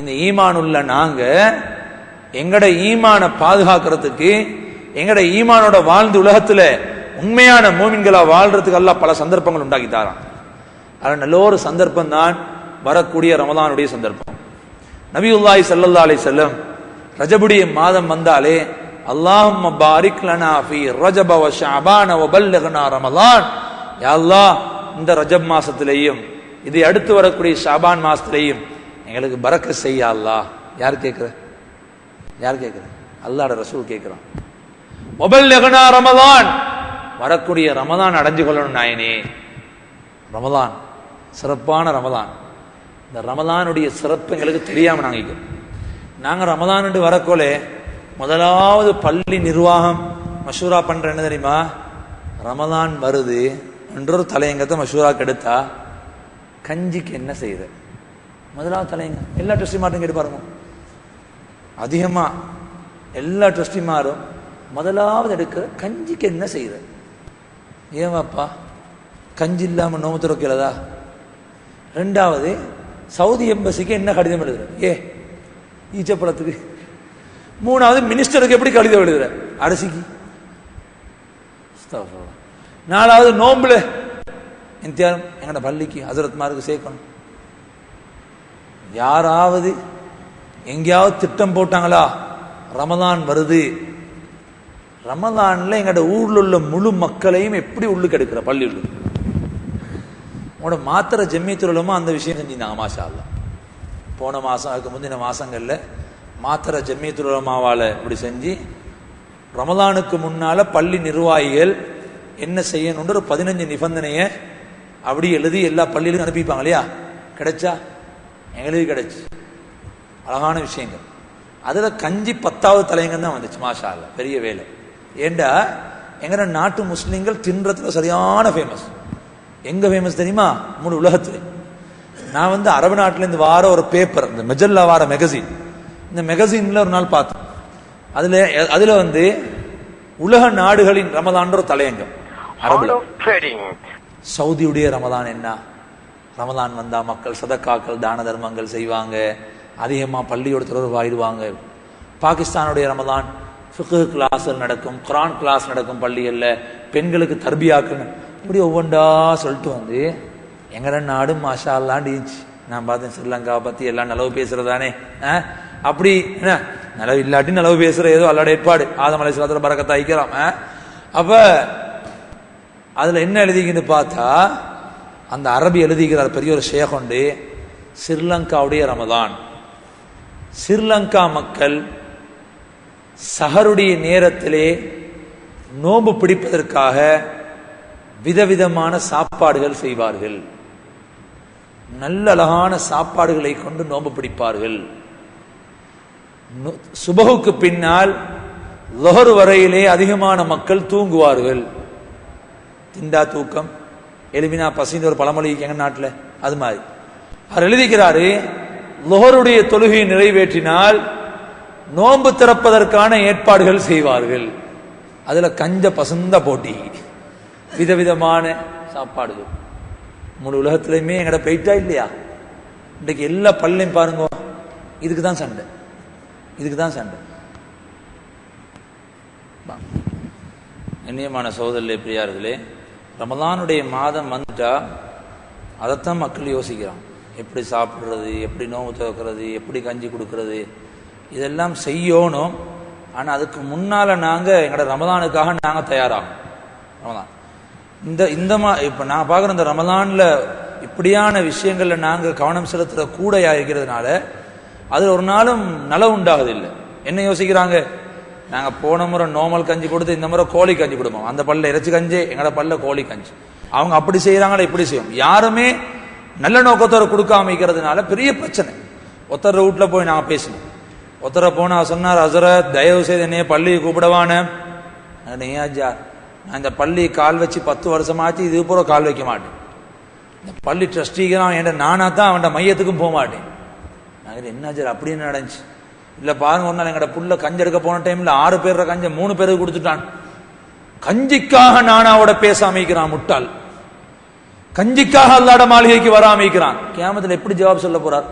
இந்த ஈமான் உள்ள நாங்க எங்கட ஈமானை பாதுகாக்கிறதுக்கு எங்கட ஈமானோட வாழ்ந்து உலகத்துல உண்மையான மூமின்களா வாழ்றதுக்கு எல்லாம் பல சந்தர்ப்பங்கள் உண்டாக்கி தாரான். அது நல்ல ஒரு சந்தர்ப்பம் தான் வரக்கூடிய ரமதானுடைய சந்தர்ப்பம். நபியுல்லாய் சல்லல்லா அலி செல்லம் ரஜபுடைய மாதம் வந்தாலே அல்லாஹும் பாரிக் லனா ஃபீ ரஜப வ ஷஅபான வ பல்லிக்னா ரமலான். யா அல்லாஹ் இந்த ரஜப் மாசத்திலேயும் இதை அடுத்து வரக்கூடிய ஷாபான் மாசத்திலேயும் எங்களுக்கு பறக்க செய்யா அல்லா யார் கேட்குற யார் கேட்குற அல்லாட ரசூல் கேட்குறான் மொபைல் லெகனா ரமதான். வரக்கூடிய ரமதான் அடைஞ்சு கொள்ளணும் நாயனே. ரமதான். சிறப்பான ரமதான். இந்த ரமதானுடைய சிறப்பு எங்களுக்கு தெரியாமல் நாங்கள் நாங்கள் நாங்க வரக்கோலே முதலாவது பள்ளி நிர்வாகம் மஷூரா பண்ணுற என்ன தெரியுமா? ரமதான் வருது. என்றொரு தலையங்கத்தை மஷூரா கெடுத்தா கஞ்சிக்கு என்ன செய்யுது? முதலாவது தலைங்க. எல்லா ட்ரஸ்டி மாட்டும் கேட்டு பாருங்க. அதிகமா எல்லா ட்ரஸ்டிமாரும் முதலாவது எடுக்கிற கஞ்சிக்கு என்ன செய்யுது? ஏவாப்பா கஞ்சி இல்லாமல் நோம்பு துறக்கிறதா ரெண்டாவது சவுதி எம்பசிக்கு என்ன கடிதம் எழுதுற? ஏ ஈச்சப்பழத்துக்கு. மூணாவது மினிஸ்டருக்கு எப்படி கடிதம் எழுதுற? அரிசிக்கு. நாலாவது நோம்புல. இந்தியாரம் எங்கட பள்ளிக்கு ஹசரத்மாருக்கு சேர்க்கணும். யாராவது எங்கேயாவது திட்டம் போட்டாங்களா? ரமதான் வருது. ரமதான்ல எங்களோட ஊர்ல உள்ள முழு மக்களையும் எப்படி உள்ளுக்கு எடுக்கிற? பள்ளி உள்ளு உங்களோட மாத்திரை ஜெம்மியத்துலமா அந்த விஷயம் செஞ்சிருந்தாங்க மாஷா போன மாதம் அதுக்கு முந்தின மாதங்களில் மாத்திரை ஜம்மியத்துலமாவால் இப்படி செஞ்சு ரமதானுக்கு முன்னால் பள்ளி நிர்வாகிகள் என்ன செய்யணுன்ற ஒரு பதினஞ்சு நிபந்தனையை அப்படி எழுதி எல்லா பள்ளியிலும் அனுப்பிப்பாங்க இல்லையா? கிடைச்சா எங்களுக்கு கிடைச்சு. அழகான விஷயங்கள். அதுல கஞ்சி பத்தாவது தலையங்கம் தான் வந்துச்சு மாஷா பெரிய வேலை. ஏண்டா? எங்கட நாட்டு முஸ்லிம்கள் தின்றதுல சரியான ஃபேமஸ் எங்க ஃபேமஸ் தெரியுமா? முழு உலகத்துல. நான் வந்து அரபு நாட்டுல இருந்து வார ஒரு பேப்பர் இந்த மெஜல்லா வார மெகசின் இந்த மெகசின்ல ஒரு நாள் பார்த்தேன். அதுல அதுல வந்து உலக நாடுகளின் ரமதான்ற ஒரு தலையங்கம். அரபுல. Trading. சவுதியுடைய ரமதான் என்ன? ரமதான் வந்தால் மக்கள் சதக்காக்கள் தான தர்மங்கள் செய்வாங்க. அதிகமாக பள்ளியோட தொடர்பாயிடுவாங்க பாகிஸ்தானுடைய ரமதான் ஃபிக்கு கிளாஸில் நடக்கும் குரான் கிளாஸ் நடக்கும் பள்ளிகளில் பெண்களுக்கு தர்பியாக்கணும் இப்படி ஒவ்வொன்றா சொல்லிட்டு வந்து எங்கட நாடு மாஷா இருந்துச்சு. நான் பார்த்தேன் ஸ்ரீலங்காவை பற்றி எல்லாம் நலவு பேசுகிறதானே ஆ? அப்படி என்ன? நலவு இல்லாட்டி நலவு பேசுகிற ஏதோ அல்லாட ஏற்பாடு. ஆதம் அலைஹிஸ்ஸலாத்துல பரக்கத்தை ஐக்கலாம் ஆ? அப்ப அதில் என்ன எழுதிங்கன்னு பார்த்தா அந்த அரபி எழுதுகிறார் பெரிய ஒரு ஷேகொண்டு ஸ்ரீலங்காவுடைய ரமதான். ஸ்ரீலங்கா மக்கள் சஹருடைய நேரத்திலே நோம்பு பிடிப்பதற்காக விதவிதமான சாப்பாடுகள் செய்வார்கள். நல்ல அழகான சாப்பாடுகளை கொண்டு நோம்பு பிடிப்பார்கள். நு- சுபகுக்கு பின்னால் லொஹர் வரையிலே அதிகமான மக்கள் தூங்குவார்கள். திண்டா தூக்கம் எலுமினா பசின்னு ஒரு பழமொழி எங்க நாட்டில். அது மாதிரி. அவர் எழுதிக்கிறாரு லொஹருடைய தொழுகையை நிறைவேற்றினால் நோன்பு திறப்பதற்கான ஏற்பாடுகள் செய்வார்கள். அதுல கஞ்ச பசுந்த போட்டி. விதவிதமான சாப்பாடுகள். முழு உலகத்திலையுமே எங்கட போயிட்டா இல்லையா? இன்றைக்கு எல்லா பள்ளியும் பாருங்க. இதுக்கு தான் சண்டை. இதுக்கு தான் சண்டை. வா. கண்ணியமான சோதரிலே பிரியார்களே ரமலானுடைய மாதம் வந்துட்டா அதைத்தான் மக்கள் யோசிக்கிறான் எப்படி சாப்பிட்றது எப்படி நோவு துவக்கிறது எப்படி கஞ்சி கொடுக்கறது இதெல்லாம் செய்யணும். ஆனால் அதுக்கு முன்னால் நாங்கள் எங்களோட ரமதானுக்காக நாங்கள் தயாராகும் ரமதான் இந்த இந்த மா இப்போ நான் பார்க்குற இந்த ரமதானில் இப்படியான விஷயங்களில் நாங்கள் கவனம் செலுத்துகிற கூடையா இருக்கிறதுனால அது ஒரு நாளும் நலம் உண்டாகுது இல்லை என்ன யோசிக்கிறாங்க? நாங்கள் போன முறை நோமல் கஞ்சி கொடுத்து இந்த முறை கோழி கஞ்சி கொடுப்போம். அந்த பல்ல இறைச்சி கஞ்சி எங்களோட பல்ல கோழி கஞ்சி. அவங்க அப்படி செய்கிறாங்களே இப்படி செய்யும். யாருமே நல்ல நோக்கத்தோட கொடுக்காம இருக்கிறதுனால பெரிய பிரச்சனை. ஒத்தர் வீட்டில் போய் நான் பேசினேன் ஒத்தரை போனா சொன்னார் அசர தயவு செய்து என்னைய பள்ளியை கூப்பிடவான. நீயாஜா நான் இந்த பள்ளி கால் வச்சு பத்து வருஷமாச்சு இது பூரா கால் வைக்க மாட்டேன். இந்த பள்ளி ட்ரஸ்டிக்கிறான் என்கிட்ட நானா தான் அவன் மையத்துக்கும் போக மாட்டேன். நான் என்ன சார் அப்படின்னு நடந்துச்சு? இல்ல பாருங்க ஒரு நாள் எங்கட புள்ள கஞ்சி எடுக்க போன டைம்ல ஆறு பேர் கஞ்ச மூணு பேருக்கு கொடுத்துட்டான் கஞ்சிக்காக நானாவோட பேச அமைக்கிறான் முட்டாள். கஞ்சிக்காக அல்லாட மாளிகைக்கு வர அமைக்கிறான் கேமத்தில் எப்படி ஜவாப் சொல்ல போறார்?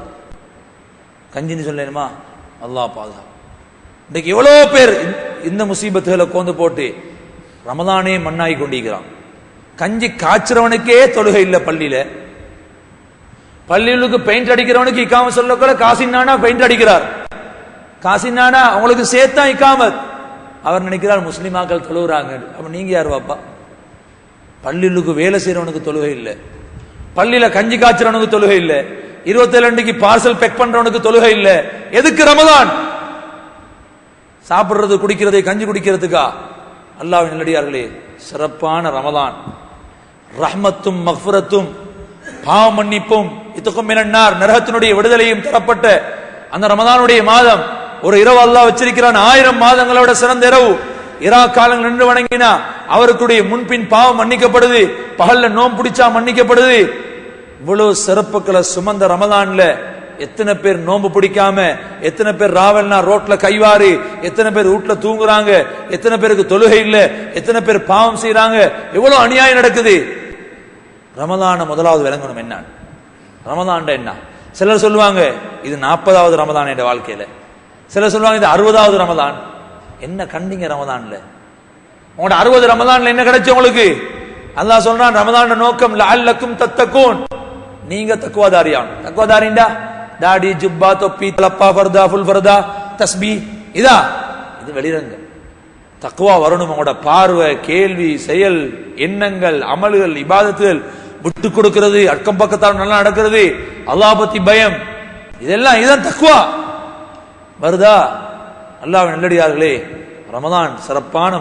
கஞ்சின்னு சொல்லணுமா? அல்லாஹ் பாதுகா இன்னைக்கு எவ்வளோ பேர் இந்த- இந்த முசீபத்துகளை கோந்து போட்டு ரமதானே மண்ணாகி கொண்டிருக்கிறான். கஞ்சி காய்ச்சறவனுக்கே தொழுகை இல்லை பள்ளியில. பள்ளிகளுக்கு பெயிண்ட் அடிக்கிறவனுக்கு இக்காம சொல்லக்கூட காசின்னானா பெயிண்ட் அடிக்கிறார். காசினானா அவங்களுக்கு சேர்த்தான் இக்காமத். அவர் நினைக்கிறார் முஸ்லிமாக்கள் தொழுகிறாங்க அப்ப நீங்க யார் பாப்பா? பள்ளிகளுக்கு வேலை செய்யறவனுக்கு தொழுகை இல்லை. பள்ளியில கஞ்சி காய்ச்சறவனுக்கு தொழுகை இல்லை. இருபத்தி ரெண்டுக்கு பார்சல் பெக் பண்றவனுக்கு தொழுகை இல்லை. எதுக்கு ரமதான்? சாப்பிடுறது குடிக்கிறது கஞ்சி குடிக்கிறதுக்கா? அல்லாவின் நல்லடியார்களே சிறப்பான ரமதான். ரஹ்மத்தும் மஃபுரத்தும் பாவ மன்னிப்பும் இத்துக்கும் மினன்னார் நரகத்தினுடைய விடுதலையும் தரப்பட்ட அந்த ரமதானுடைய மாதம். ஒரு இரவு அல்லாஹ் வச்சிருக்கிறான். ஆயிரம் மாதங்களோட சிறந்த இரவு. இரா காலங்கள் நின்று வணங்கினா அவருக்குடைய முன்பின் பாவம் மன்னிக்கப்படுது. பகல்ல நோம் பிடிச்சா மன்னிக்கப்படுது. இவ்வளவு சிறப்புகளை சுமந்த ரமதான்ல எத்தனை பேர் நோன்பு பிடிக்காம எத்தனை பேர் ராவல்னா ரோட்ல கைவாறு எத்தனை பேர் வீட்ல தூங்குறாங்க எத்தனை பேருக்கு தொழுகை இல்ல எத்தனை பேர் பாவம் செய்யறாங்க எவ்வளவு அநியாயம் நடக்குது. ரமதான முதலாவது விளங்கணும் என்ன ரமதான்ட என்ன? சிலர் சொல்லுவாங்க இது நாற்பதாவது ரமதான் என்ற வாழ்க்கையில. சிலர் சொல்லுவாங்க இது அறுபதாவது ரமதான். என்ன கண்டிங்க ரமதான்ல? உங்களோட அறுபது ரமதான்ல என்ன கிடைச்சு உங்களுக்கு? அல்லா சொல்றான் ரமதான நோக்கம் லஅல்லக்கும் தத்தக்கும் நீங்க தக்குவாதாரியான் தக்குவாதாரிண்டா தாடி ஜுப்பா தொப்பி தலப்பா ஃபர்தா ஃபுல் ஃபர்தா தஸ்பி. இதா? இது வெளிரங்க தக்குவா வரணும் உங்களோட பார்வை கேள்வி செயல் எண்ணங்கள் அமல்கள் இபாதத்துகள். விட்டு கொடுக்கிறது அக்கம் பக்கத்தால் நல்லா நடக்கிறது. அல்லாஹ் பத்தி பயம். இதெல்லாம் இதுதான் தக்குவா. வருதா? அல்லாஹ் நல்லடியார்களே ரமதான் சிறப்பான